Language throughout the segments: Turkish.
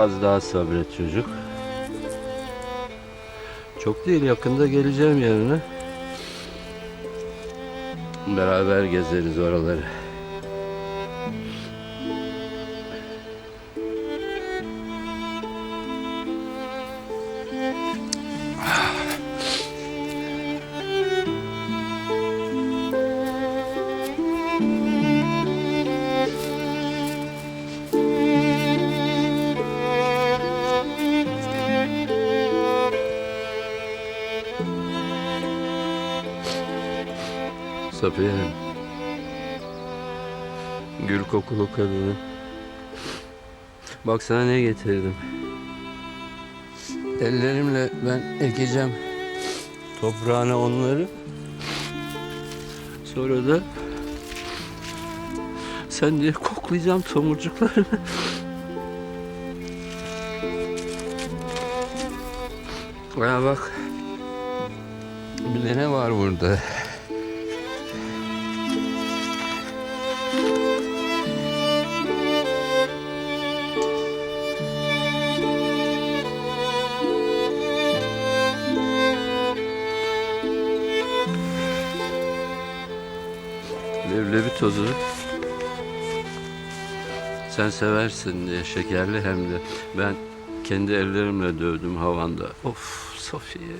Az daha sabret çocuk. Çok değil yakında geleceğim yanına. Beraber gezeriz oraları. Safiye. Gül kokulu kadını. Bak sana ne getirdim. Ellerimle ben ekeceğim toprağına onları. Sonra da sen diye koklayacağım tomurcuklarını. Ya bak. Bir de ne var burada? Leblebi tozu. Sen seversin diye şekerli hem de ben kendi ellerimle dövdüm havanda. Of Safiye.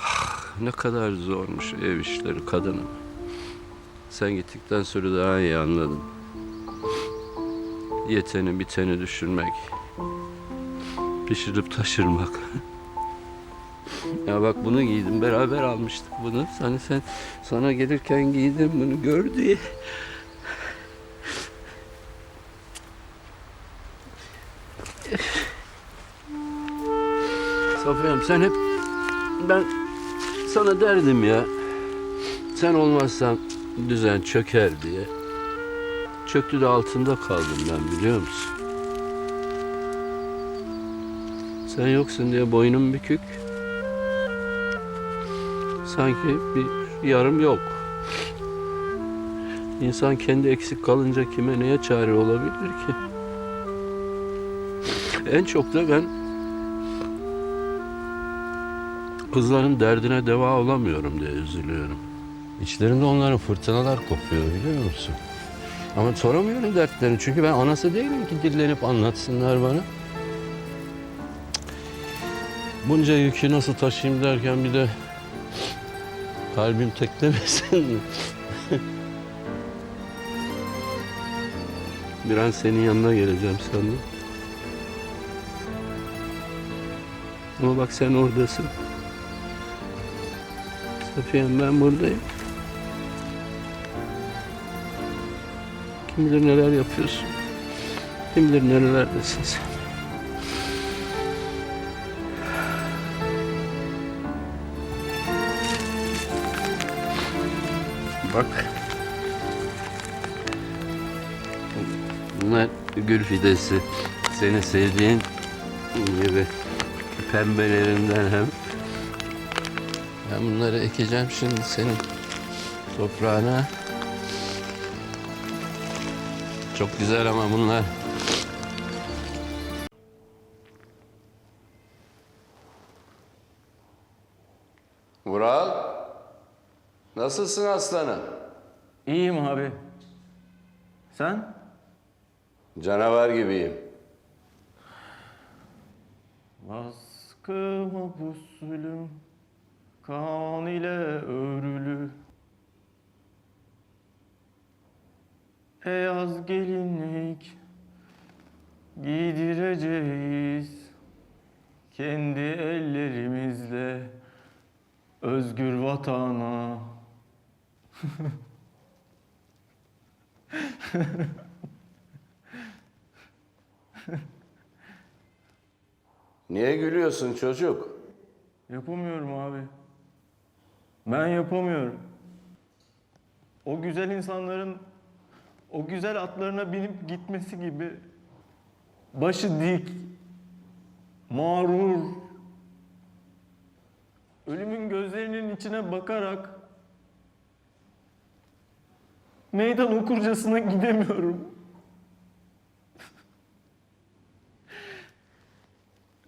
Ah, Ne kadar zormuş ev işleri kadının. Sen gittikten sonra daha iyi anladım. Yeteni biteni düşünmek. Pişirip taşırmak. Ya bak bunu giydim beraber almıştık bunu. Hani sen sana gelirken giydim bunu gör diye. Safiyem sen hep ben sana derdim ya. Sen olmazsan düzen çöker diye. Çöktü de altında kaldım ben biliyor musun? Sen yoksun diye boynum bükük. Sanki bir yarım yok. İnsan kendi eksik kalınca kime neye çare olabilir ki? En çok da ben kızların derdine deva olamıyorum diye üzülüyorum. İçlerinde onların fırtınalar kopuyor biliyor musun? Ama soramıyorum dertlerini çünkü ben anası değilim ki dillenip anlatsınlar bana. Bunca yükü nasıl taşıyayım derken bir de kalbim teklemesin mi? bir an senin yanına geleceğim sandım. Ama bak sen oradasın. Safiye'm ben buradayım. Kim bilir neler yapıyorsun. Kim bilir nerelerdesin sen. Bak. Bunlar gül fidesi. Senin sevdiğin gibi pembelerinden hem. Ben bunları ekeceğim şimdi senin toprağına. Çok güzel ama bunlar. Nasılsın aslanım? İyiyim abi. Sen? Canavar gibiyim. Baskıma pusulüm kan ile örülü Beyaz gelinlik giydireceğiz Kendi ellerimizle özgür vatana Niye gülüyorsun çocuk? Yapamıyorum abi. Ben yapamıyorum. O güzel insanların o güzel atlarına binip gitmesi gibi başı dik, mağrur, ölümün gözlerinin içine bakarak meydan okurcasına gidemiyorum.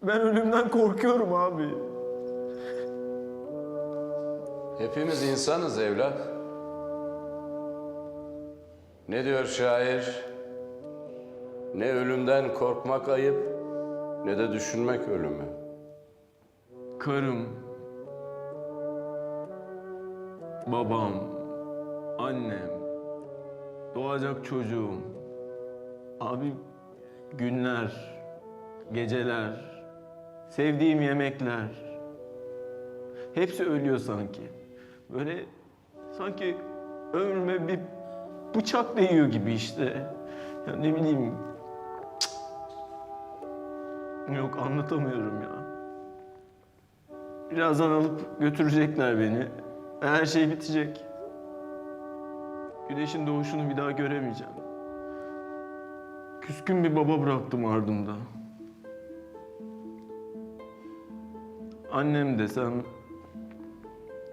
Ben ölümden korkuyorum abi. Hepimiz insanız evlat. Ne diyor şair? Ne ölümden korkmak ayıp, ne de düşünmek ölümü. Karım, babam, annem, doğacak çocuğum. Abi günler, geceler, sevdiğim yemekler. Hepsi ölüyor sanki. Böyle sanki ömrüme bir bıçak değiyor gibi işte. Ya ne bileyim. Yok anlatamıyorum ya. Birazdan alıp götürecekler beni. Her şey bitecek. Güneşin doğuşunu bir daha göremeyeceğim. Küskün bir baba bıraktım ardımda. Annem desem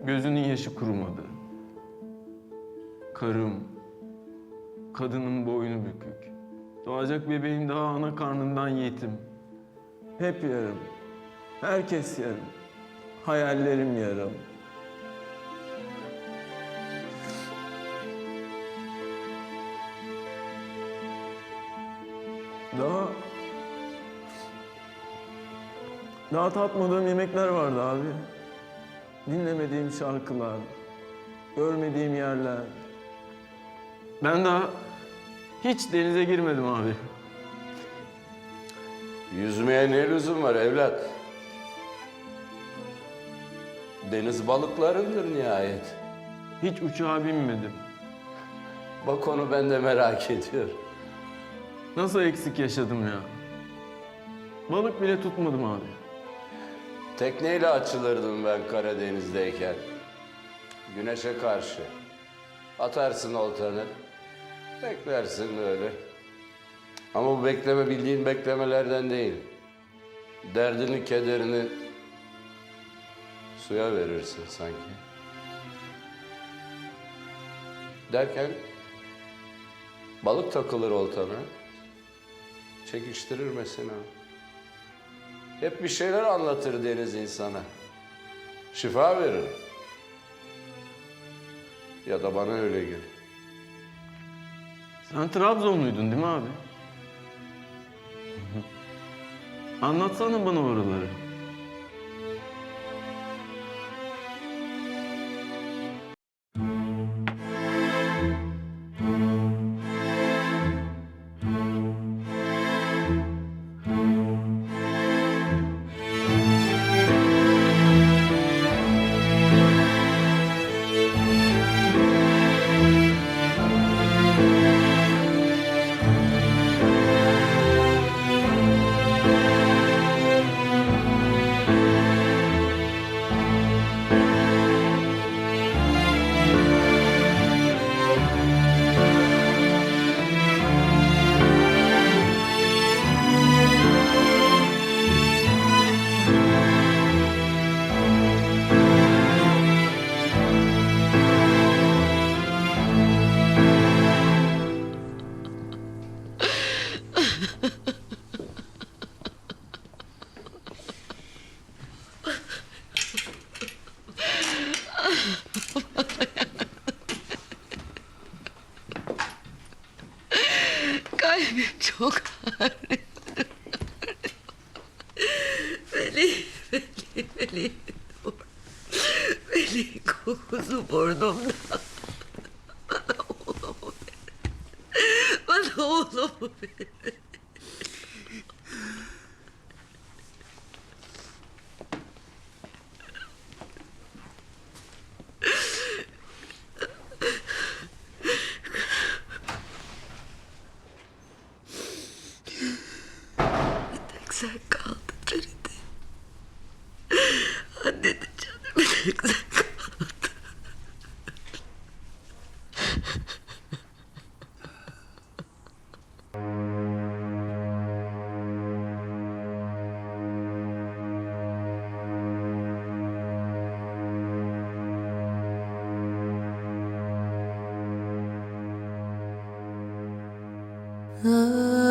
gözünün yaşı kurumadı. Karım, kadının boynu bükük. Doğacak bebeğim daha ana karnından yetim. Hep yarım. Herkes yarım. Hayallerim yarım. Daha tatmadığım yemekler vardı abi. Dinlemediğim şarkılar, görmediğim yerler. Ben daha hiç denize girmedim abi. Yüzmeye ne lüzum var evlat? Deniz balıklarındır nihayet. Hiç uçağa binmedim. Bak onu ben de merak ediyorum. Nasıl eksik yaşadım ya? Balık bile tutmadım abi. Tekneyle açılırdım ben Karadeniz'deyken. Güneşe karşı. Atarsın oltanı. Beklersin öyle. Ama bu bekleme bildiğin beklemelerden değil. Derdini, kederini suya verirsin sanki. Derken balık takılır oltana. Çekiştirir mesela. Hep bir şeyler anlatır deniz insana. Şifa verir. Ya da bana öyle gelir. Sen Trabzonluydun değil mi abi? Anlatsana bana oraları. 的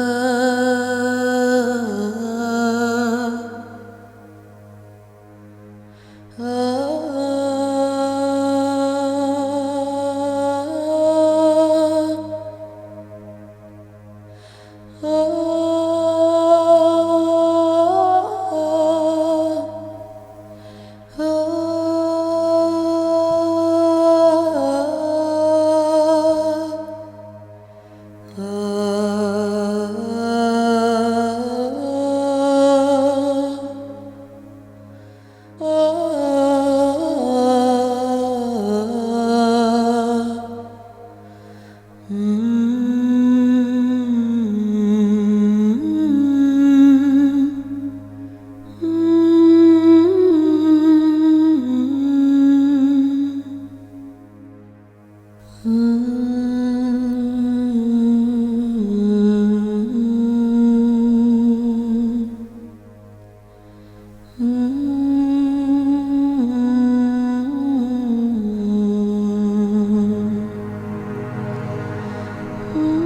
Mm-hmm.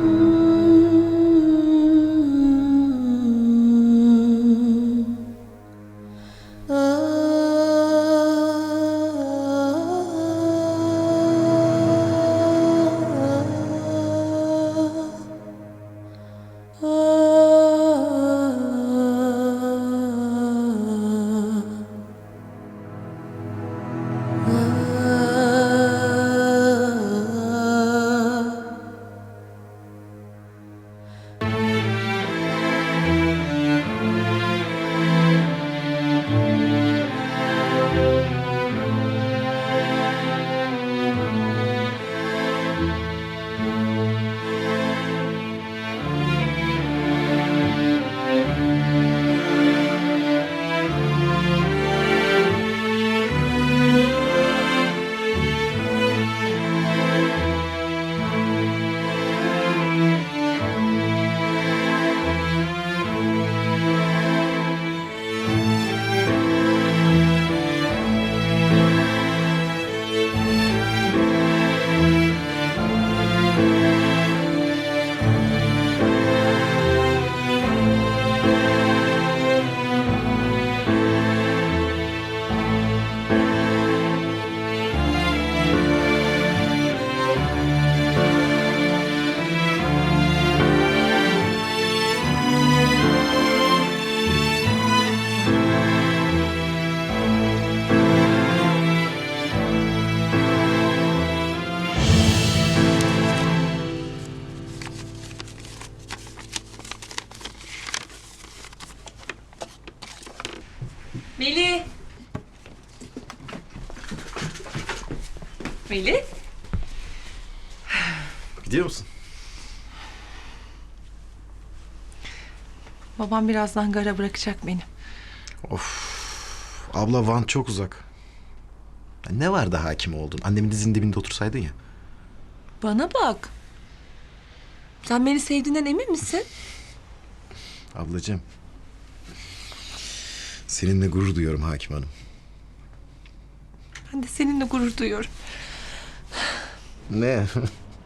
Melih. Gidiyor musun? Babam birazdan gara bırakacak beni. Abla Van çok uzak. Ya ne var da hakim oldun? Annemin dizinin dibinde otursaydın ya. Bana bak. Sen beni sevdiğinden emin misin? Ablacığım. Seninle gurur duyuyorum hakim hanım. Ben de seninle gurur duyuyorum. Ne?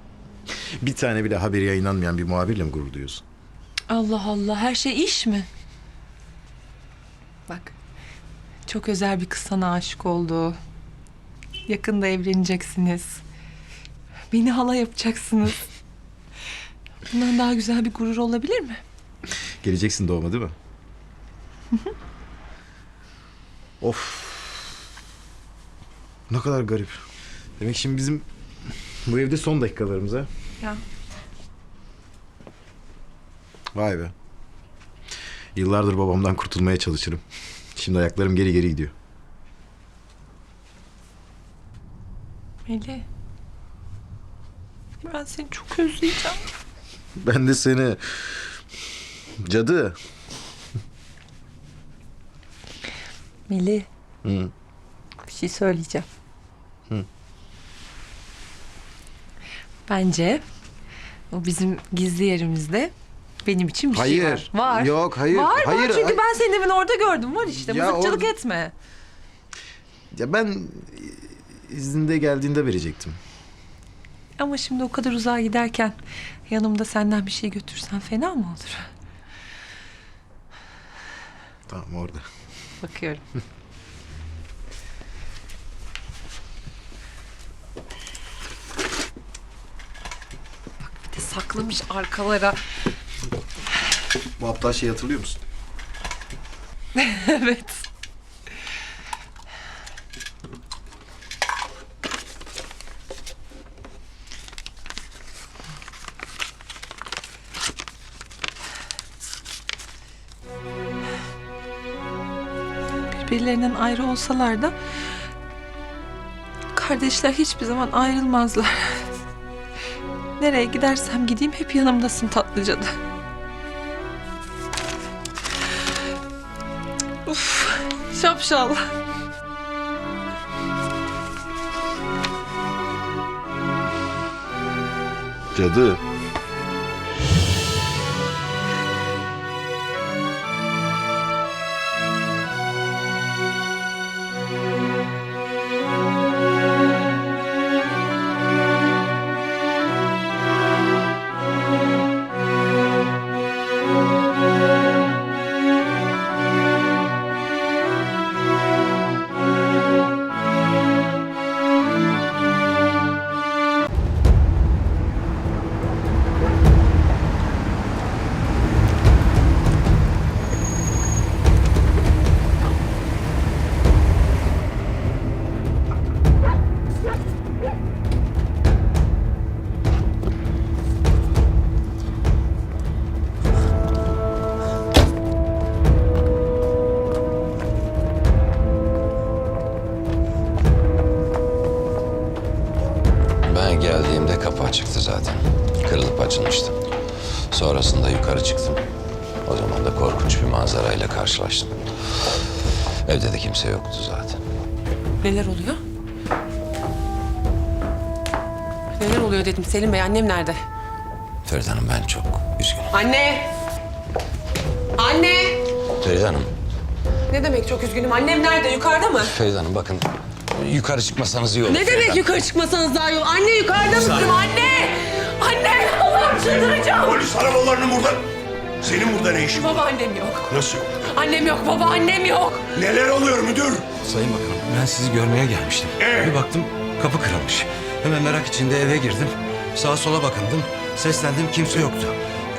bir tane bile haberi yayınlanmayan bir muhabirle mi gurur duyuyorsun? Allah Allah her şey iş mi? Bak. Çok özel bir kız sana aşık oldu. Yakında evleneceksiniz. Beni hala yapacaksınız. Bundan daha güzel bir gurur olabilir mi? Geleceksin doğuma değil mi? of. Ne kadar garip. Demek şimdi bizim bu evde son dakikalarımız ha? Ya. Vay be. Yıllardır babamdan kurtulmaya çalışırım. Şimdi ayaklarım geri geri gidiyor. Melih. Ben seni çok özleyeceğim. Ben de seni... Cadı. Melih. Hı. Bir şey söyleyeceğim. Bence o bizim gizli yerimizde benim için bir şey Hayır. var. Var. Yok, hayır. Var Hayır, var çünkü hayır. ben senin evini orada gördüm. Var işte. Ya Mızıkçılık or- etme. Ya ben izinde geldiğinde verecektim. Ama şimdi o kadar uzağa giderken yanımda senden bir şey götürsen fena mı olur? Tamam orada. Bakıyorum. Bak bir de saklamış arkalara. Bu aptal şeyi hatırlıyor musun? evet. Birbirlerinden ayrı olsalar da kardeşler hiçbir zaman ayrılmazlar. Nereye gidersem gideyim hep yanımdasın tatlıcadı. Uf, şapşal. Cadı. Ben geldiğimde kapı açıktı zaten. Kırılıp açılmıştı. Sonrasında yukarı çıktım. O zaman da korkunç bir manzarayla karşılaştım. Evde de kimse yoktu zaten. Neler oluyor? Neler oluyor dedim Selim Bey annem nerede? Feride Hanım ben çok üzgünüm. Anne! Anne! Feride Hanım, Ne demek çok üzgünüm annem nerede yukarıda mı? Feride Hanım bakın yukarı çıkmasanız iyi olur. Ne demek yukarı çıkmasanız daha iyi olur? Anne yukarıda mı diyorum anne! Anne! Allah'ım çıldıracağım! Polis arabalarını burada. Senin burada ne işin var? Baba annem yok. Nasıl yok? Annem yok baba annem yok. Neler oluyor müdür? Sayın Bakanım, ben sizi görmeye gelmiştim. Ee? Bir baktım kapı kırılmış. Hemen merak içinde eve girdim. Sağa sola bakındım. Seslendim kimse yoktu.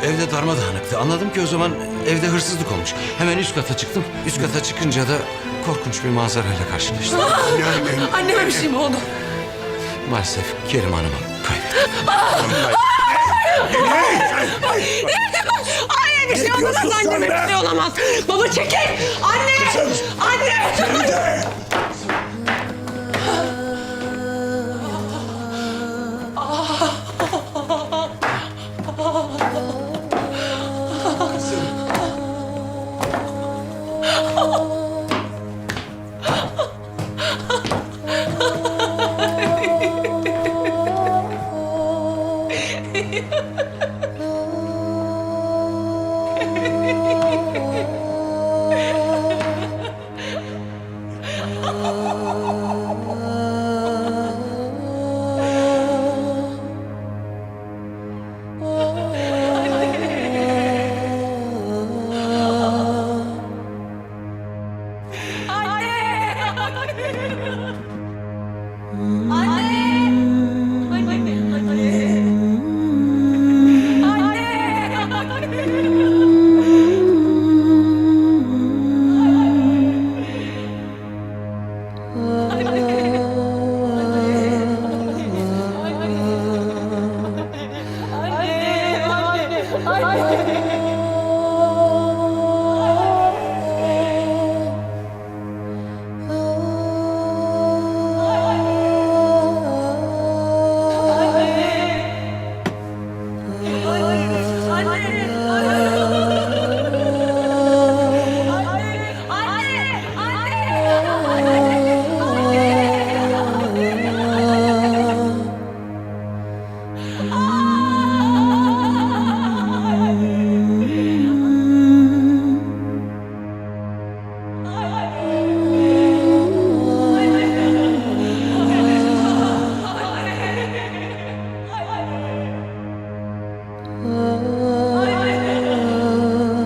Evde darmadağınıktı. Anladım ki o zaman evde hırsızlık olmuş. Hemen üst kata çıktım. Üst kata çıkınca da korkunç bir manzarayla karşılaştım. Yani Anneme bir şey mi oldu? Maalesef Kerim Hanım'ı kaybettim. Anne bir şey olamaz anneme bir şey olamaz. Baba çekil! Anne! Anne!